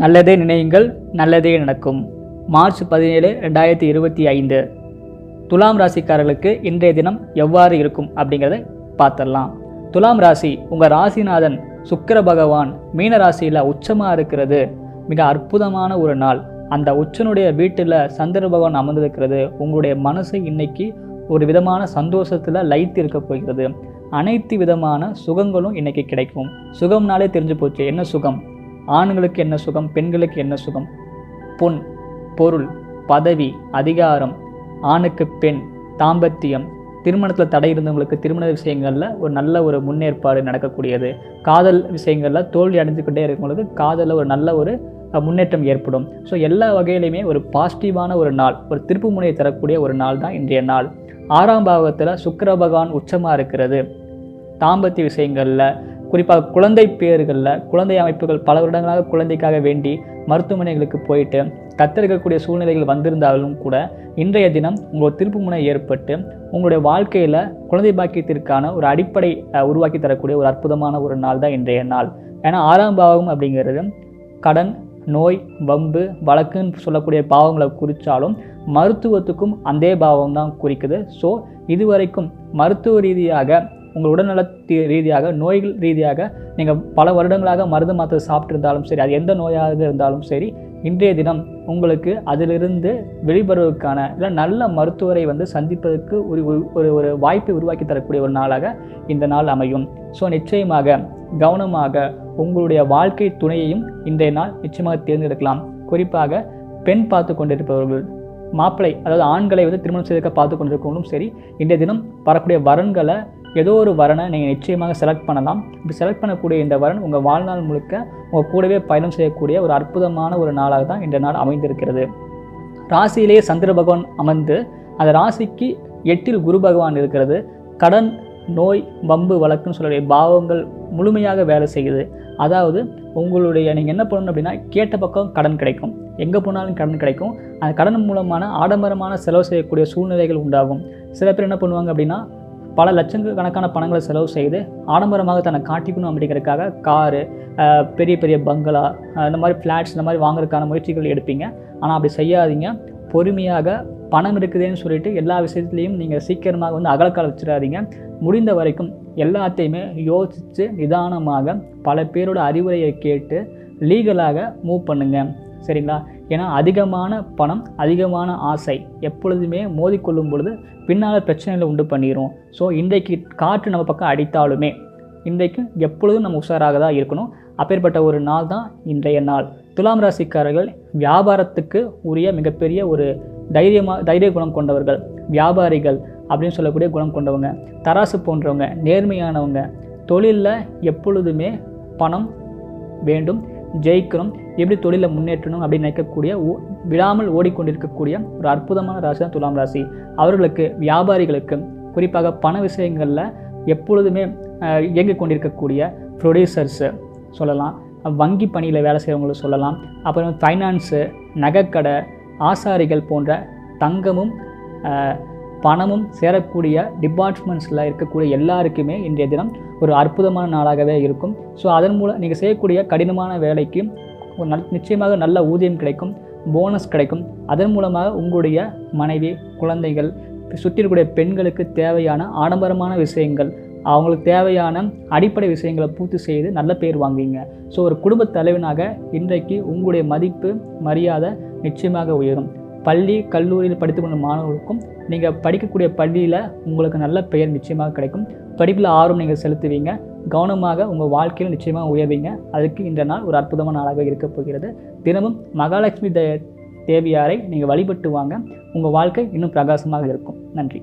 நல்லதே நினையுங்கள் நல்லதே நடக்கும். மார்ச் பதினேழு ரெண்டாயிரத்தி இருபத்தி ஐந்து. துலாம் ராசிக்காரர்களுக்கு இன்றைய தினம் எவ்வாறு இருக்கும் அப்படிங்கிறத பார்த்துடலாம். துலாம் ராசி உங்கள் ராசிநாதன் சுக்கர பகவான் மீன ராசியில் உச்சமாக இருக்கிறது. மிக அற்புதமான ஒரு நாள். அந்த உச்சனுடைய வீட்டில் சந்திர பகவான் அமர்ந்திருக்கிறது. உங்களுடைய மனசு இன்னைக்கு ஒரு விதமான சந்தோஷத்தில் லைத்து இருக்க போகிறது. அனைத்து விதமான சுகங்களும் இன்னைக்கு கிடைக்கும். சுகம்னாலே தெரிஞ்சு போச்சு. என்ன சுகம்? ஆண்களுக்கு என்ன சுகம் பெண்களுக்கு என்ன சுகம்? பொன் பொருள் பதவி அதிகாரம் ஆணுக்கு பெண் தாம்பத்தியம். திருமணத்தில் தடை இருந்தவங்களுக்கு திருமண விஷயங்களில் ஒரு நல்ல ஒரு முன்னேற்பாடு நடக்கக்கூடியது. காதல் விஷயங்களில் தோல்வி அடைஞ்சுக்கிட்டே இருக்கவங்களுக்கு காதலில் ஒரு நல்ல ஒரு முன்னேற்றம் ஏற்படும். ஸோ எல்லா வகையிலையுமே ஒரு பாசிட்டிவான ஒரு நாள் ஒரு திருப்பு முனையை தரக்கூடிய ஒரு நாள் தான் இன்றைய நாள். ஆறாம் பாகத்தில் சுக்கர பகவான் உச்சமாக இருக்கிறது. தாம்பத்திய விஷயங்களில் குறிப்பாக குழந்தை பேர்களில் குழந்தை அமைப்புகள் பல வருடங்களாக குழந்தைக்காக வேண்டி மருத்துவமனைகளுக்கு போயிட்டு கத்தெடுக்கக்கூடிய சூழ்நிலைகள் வந்திருந்தாலும் கூட இன்றைய தினம் உங்கள் திருப்பு முனை ஏற்பட்டு உங்களுடைய வாழ்க்கையில் குழந்தை பாக்கியத்திற்கான ஒரு அடிப்படை உருவாக்கி தரக்கூடிய ஒரு அற்புதமான ஒரு நாள் தான் இன்றைய நாள். ஏன்னா ஆறாம் பாவம் அப்படிங்கிறது கடன் நோய் வம்பு வழக்குன்னு சொல்லக்கூடிய பாவங்களை குறித்தாலும் மருத்துவத்துக்கும் அதே பாவம் தான் குறிக்குது. ஸோ இதுவரைக்கும் மருத்துவ ரீதியாக உங்கள் உடல்நல ரீதியாக நோய்கள் ரீதியாக நீங்கள் பல வருடங்களாக மருந்து மாத்திரை சாப்பிட்டிருந்தாலும் சரி அது எந்த நோயாக இருந்தாலும் சரி இன்றைய தினம் உங்களுக்கு அதிலிருந்து வெளிவருவதற்கான இல்லை நல்ல மருத்துவரை வந்து சந்திப்பதற்கு ஒரு ஒரு- ஒரு ஒரு வாய்ப்பை உருவாக்கி தரக்கூடிய ஒரு நாளாக இந்த நாள் அமையும். ஸோ நிச்சயமாக கவனமாக உங்களுடைய வாழ்க்கை துணையையும் இன்றைய நாள் நிச்சயமாக தேர்ந்தெடுக்கலாம். குறிப்பாக பெண் பார்த்து கொண்டிருப்பவர்கள் மாப்பிள்ளை அதாவது ஆண்களை வந்து திருமணம் செய்திருக்க பார்த்து கொண்டிருக்கவங்களும் சரி இன்றைய தினம் வரக்கூடிய வரன்களை ஏதோ ஒரு வரனை நீங்கள் நிச்சயமாக செலக்ட் பண்ணலாம். இப்படி செலக்ட் பண்ணக்கூடிய இந்த வரன் உங்கள் வாழ்நாள் முழுக்க உங்கள் கூடவே பயணம் செய்யக்கூடிய ஒரு அற்புதமான ஒரு நாளாக தான் இந்த நாள் அமைந்திருக்கிறது. ராசியிலேயே சந்திர பகவான் அமர்ந்து அந்த ராசிக்கு எட்டில் குரு பகவான் இருக்கிறது. கடன் நோய் வம்பு வழக்குன்னு சொல்லக்கூடிய பாவங்கள் முழுமையாக வேலை செய்யுது. அதாவது உங்களுடைய நீங்கள் என்ன பண்ணணும் அப்படின்னா கேட்ட பக்கம் கடன் கிடைக்கும். எங்கே போனாலும் கடன் கிடைக்கும். அந்த கடன் மூலமான ஆடம்பரமான செலவு செய்யக்கூடிய சூழ்நிலைகள் உண்டாகும். சில பேர் என்ன பண்ணுவாங்க அப்படின்னா பல லட்சங்கள் கணக்கான பணங்களை செலவு செய்து ஆடம்பரமாக தன்னை காட்டிக்கணும் அப்படிங்கிறதுக்காக காரு பெரிய பெரிய பங்களா இந்த மாதிரி ஃப்ளாட்ஸ் இந்த மாதிரி வாங்குறதுக்கான முயற்சிகள் எடுப்பீங்க. ஆனால் அப்படி செய்யாதீங்க. பொறுமையாக பணம் இருக்குதுன்னு சொல்லிட்டு எல்லா விஷயத்துலையும் நீங்கள் சீக்கிரமாக வந்து அகலக்கால வச்சிடாதீங்க. முடிந்த வரைக்கும் எல்லாத்தையுமே யோசித்து நிதானமாக பல பேரோட அறிவுரையை கேட்டு லீகலாக மூவ் பண்ணுங்கள் சரிங்களா? ஏன்னா அதிகமான பணம் அதிகமான ஆசை எப்பொழுதுமே மோதிக்கொள்ளும் பொழுது பின்னால் பிரச்சனைகளை உண்டு பண்ணிடும் ஸோ இன்றைக்கு காற்று நம்ம பக்கம் அடித்தாலுமே இன்றைக்கு எப்பொழுதும் நம்ம உஷாராக தான் இருக்கணும். அப்பேற்பட்ட ஒரு நாள் தான் இன்றைய நாள். துலாம் ராசிக்காரர்கள் வியாபாரத்துக்கு உரிய மிகப்பெரிய ஒரு தைரியமாக தைரிய குணம் கொண்டவர்கள். வியாபாரிகள் அப்படின்னு சொல்லக்கூடிய குணம் கொண்டவங்க. தராசு போன்றவங்க நேர்மையானவங்க. தொழிலில் எப்பொழுதுமே பணம் வேண்டும் ஜெயிக்கணும். எப்படி தொழிலை முன்னேற்றணும் அப்படின்னு நினைக்கக்கூடிய ஓ- விடாமல் ஓடிக்கொண்டிருக்கக்கூடிய ஒரு அற்புதமான ராசி தான் துலாம் ராசி. அவர்களுக்கு வியாபாரிகளுக்கு குறிப்பாக பண விஷயங்களில் எப்பொழுதுமே இயங்கிக் கொண்டிருக்கக்கூடிய ப்ரொடியூசர்ஸு சொல்லலாம். வங்கி பணியில் வேலை செய்கிறவங்களும் சொல்லலாம். அப்புறம் ஃபைனான்ஸு நகைக்கடை ஆசாரிகள் போன்ற தங்கமும் பணமும் சேரக்கூடிய டிபார்ட்மெண்ட்ஸில் இருக்கக்கூடிய எல்லாருக்குமே இன்றைய தினம் ஒரு அற்புதமான நாளாகவே இருக்கும். ஸோ அதன் மூலம் நீங்கள் செய்யக்கூடிய கடினமான வேலைக்கு நல் நிச்சயமாக நல்ல ஊதியம் கிடைக்கும் போனஸ் கிடைக்கும். அதன் மூலமாக உங்களுடைய மனைவி குழந்தைகள் சுற்றி இருக்கக்கூடிய பெண்களுக்கு தேவையான ஆடம்பரமான விஷயங்கள் அவங்களுக்கு தேவையான அடிப்படை விஷயங்களை பூர்த்தி செய்து நல்ல பேர் வாங்குவீங்க. ஸோ ஒரு குடும்பத் தலைவனாக இன்றைக்கு உங்களுடைய மதிப்பு மரியாதை நிச்சயமாக உயரும். பள்ளி கல்லூரியில் படித்து கொண்ட மாணவர்களுக்கும் நீங்கள் படிக்கக்கூடிய பள்ளியில் உங்களுக்கு நல்ல பெயர் நிச்சயமாக கிடைக்கும். படிப்பில் ஆர்வம் நீங்கள் செலுத்துவீங்க. கவனமாக உங்கள் வாழ்க்கையில் நிச்சயமாக உயர்வீங்க. அதுக்கு இந்த நாள் ஒரு அற்புதமான நாளாக இருக்கப் போகிறது. தினமும் மகாலட்சுமி தேவியாரை நீங்கள் வழிபட்டு வாங்க. உங்கள் வாழ்க்கை இன்னும் பிரகாசமாக இருக்கும். நன்றி.